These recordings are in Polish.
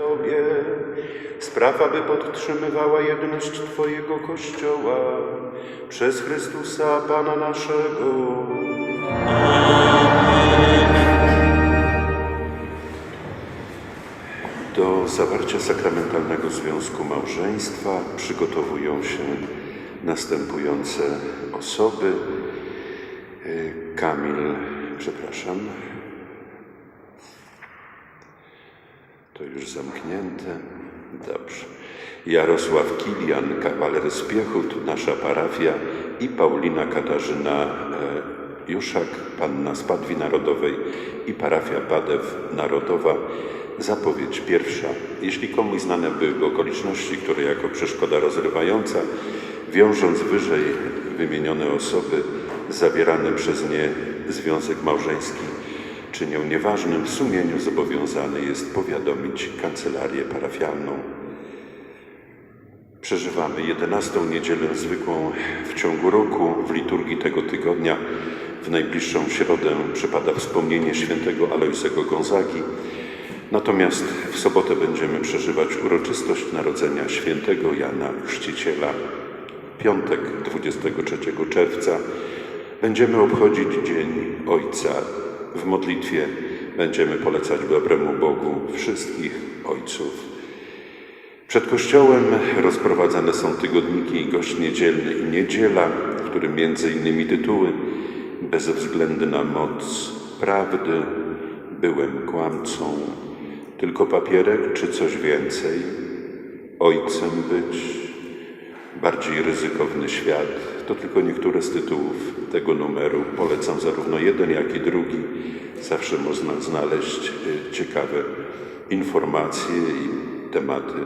Tobie. Spraw, aby podtrzymywała jedność Twojego Kościoła przez Chrystusa Pana naszego. Do zawarcia sakramentalnego związku małżeństwa przygotowują się następujące osoby. Y, Kamil, przepraszam. To już zamknięte. Dobrze. Jarosław Kilian, kawaler z Piechut, nasza parafia i Paulina Katarzyna e, Juszak, panna z Padwi Narodowej i parafia Padew Narodowa. Zapowiedź pierwsza. Jeśli komuś znane były okoliczności, które jako przeszkoda rozrywająca, wiążąc wyżej wymienione osoby, zawierany przez nie związek małżeński czynią nieważnym, w sumieniu zobowiązany jest powiadomić kancelarię parafialną. Przeżywamy 11 niedzielę zwykłą w ciągu roku. W liturgii tego tygodnia w najbliższą środę przypada wspomnienie świętego Alojsego Gonzagi. Natomiast w sobotę będziemy przeżywać uroczystość narodzenia świętego Jana Chrzciciela. Piątek 23 czerwca będziemy obchodzić Dzień Ojca. W modlitwie będziemy polecać dobremu Bogu wszystkich ojców. Przed kościołem rozprowadzane są tygodniki Gość Niedzielny i Niedziela, w którym między innymi tytuły Bezwzględna moc prawdy, Byłem kłamcą, Tylko papierek czy coś więcej, Ojcem być, Bardziej ryzykowny świat. To tylko niektóre z tytułów tego numeru. Polecam zarówno jeden, jak i drugi. Zawsze można znaleźć y, ciekawe informacje i tematy,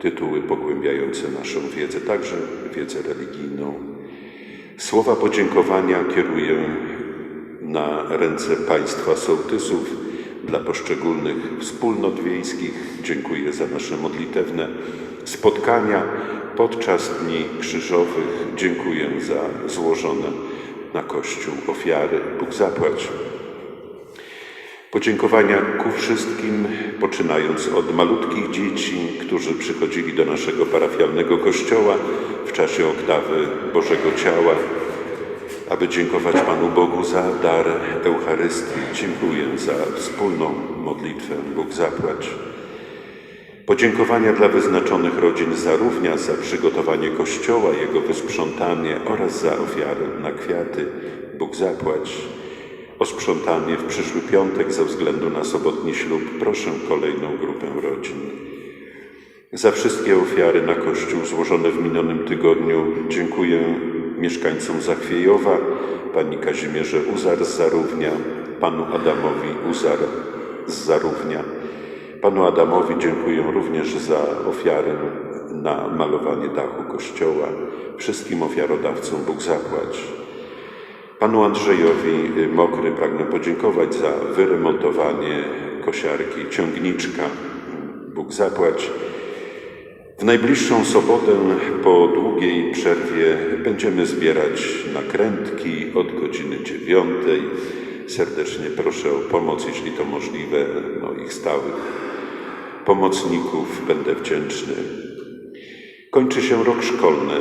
tytuły pogłębiające naszą wiedzę, także wiedzę religijną. Słowa podziękowania kieruję na ręce Państwa sołtysów dla poszczególnych wspólnot wiejskich. Dziękuję za nasze modlitewne spotkania podczas Dni Krzyżowych. Dziękuję za złożone na Kościół ofiary. Bóg zapłać. Podziękowania ku wszystkim, poczynając od malutkich dzieci, którzy przychodzili do naszego parafialnego kościoła w czasie oktawy Bożego Ciała, aby dziękować Panu Bogu za dar Eucharystii. Dziękuję za wspólną modlitwę. Bóg zapłać. Podziękowania dla wyznaczonych rodzin zarówno za przygotowanie kościoła, jego wysprzątanie oraz za ofiary na kwiaty. Bóg zapłać. O sprzątanie w przyszły piątek ze względu na sobotni ślub proszę kolejną grupę rodzin. Za wszystkie ofiary na Kościół złożone w minionym tygodniu dziękuję mieszkańcom Zachwiejowa, pani Kazimierze Uzar z Zarównia, panu Adamowi Uzar z Zarównia. Panu Adamowi dziękuję również za ofiarę na malowanie dachu kościoła. Wszystkim ofiarodawcom Bóg zapłać. Panu Andrzejowi Mokry pragnę podziękować za wyremontowanie kosiarki ciągniczka. Bóg zapłać. W najbliższą sobotę po długiej przerwie będziemy zbierać nakrętki od godziny dziewiątej. Serdecznie proszę o pomoc, jeśli to możliwe, moich stałych pomocników. Będę wdzięczny. Kończy się rok szkolny.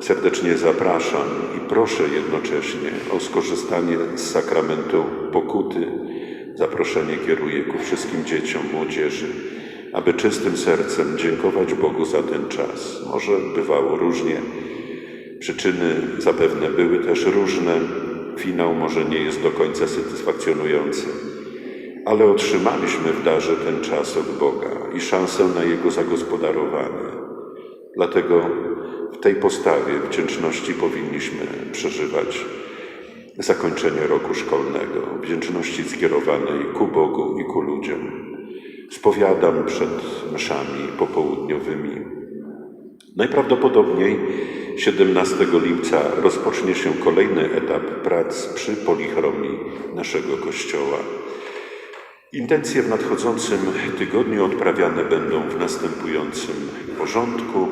Serdecznie zapraszam i proszę jednocześnie o skorzystanie z sakramentu pokuty. Zaproszenie kieruję ku wszystkim dzieciom, młodzieży, aby czystym sercem dziękować Bogu za ten czas. Może bywało różnie, przyczyny zapewne były też różne, finał może nie jest do końca satysfakcjonujący, ale otrzymaliśmy w darze ten czas od Boga i szansę na jego zagospodarowanie. Dlatego w tej postawie wdzięczności powinniśmy przeżywać zakończenie roku szkolnego, wdzięczności skierowanej ku Bogu i ku ludziom. Spowiadam przed mszami popołudniowymi. Najprawdopodobniej 17 lipca rozpocznie się kolejny etap prac przy polichromii naszego Kościoła. Intencje w nadchodzącym tygodniu odprawiane będą w następującym porządku.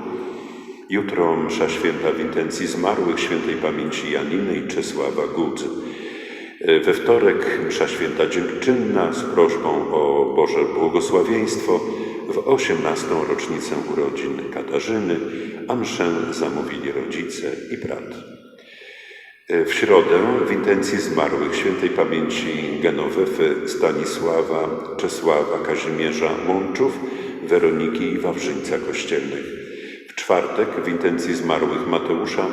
Jutro msza święta w intencji zmarłych świętej pamięci Janiny i Czesława Gudzy. We wtorek msza święta dziękczynna z prośbą o Boże błogosławieństwo w 18. rocznicę urodzin Katarzyny, a mszę zamówili rodzice i brat. W środę w intencji zmarłych świętej pamięci Genowefy, Stanisława, Czesława, Kazimierza Łączów, Weroniki i Wawrzyńca Kościelnych. W czwartek w intencji zmarłych Mateusza,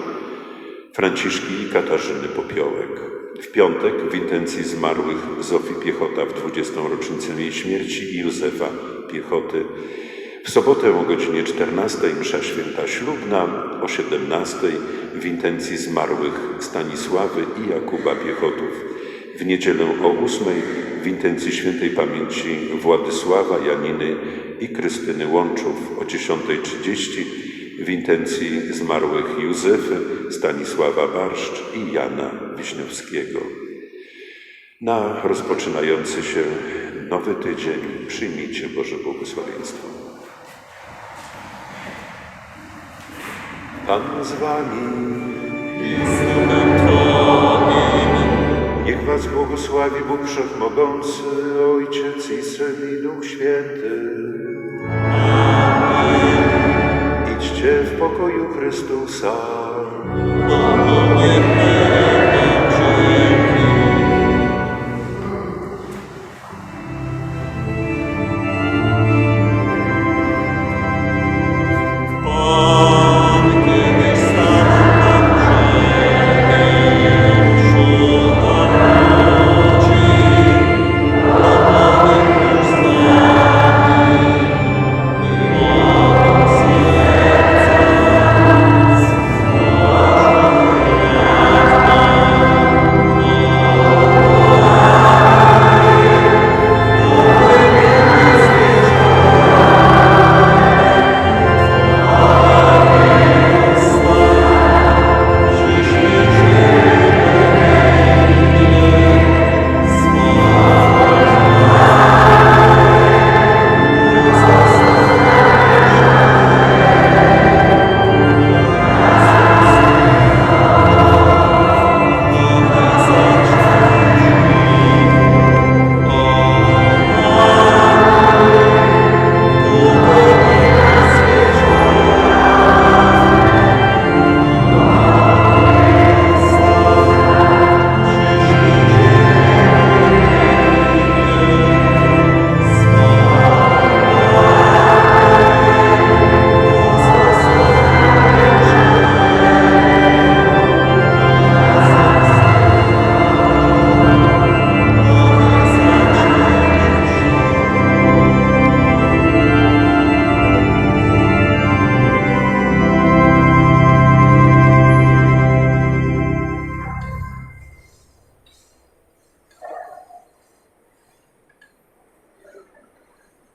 Franciszki i Katarzyny Popiołek. W piątek w intencji zmarłych Zofii Piechota w 20. rocznicę jej śmierci i Józefa Piechoty. W sobotę o godzinie 14 msza święta ślubna, o 17 w intencji zmarłych Stanisławy i Jakuba Piechotów. W niedzielę o 8 w intencji świętej pamięci Władysława, Janiny i Krystyny Łączów. O 10.30 w intencji zmarłych Józefy, Stanisława Barszcz i Jana Wiśniewskiego. Na rozpoczynający się nowy tydzień przyjmijcie Boże błogosławieństwo. Pan z wami. Niech was błogosławi Bóg Wszechmogący, Ojciec i Syn i Duch Święty. Idźcie w pokoju Chrystusa. Amen.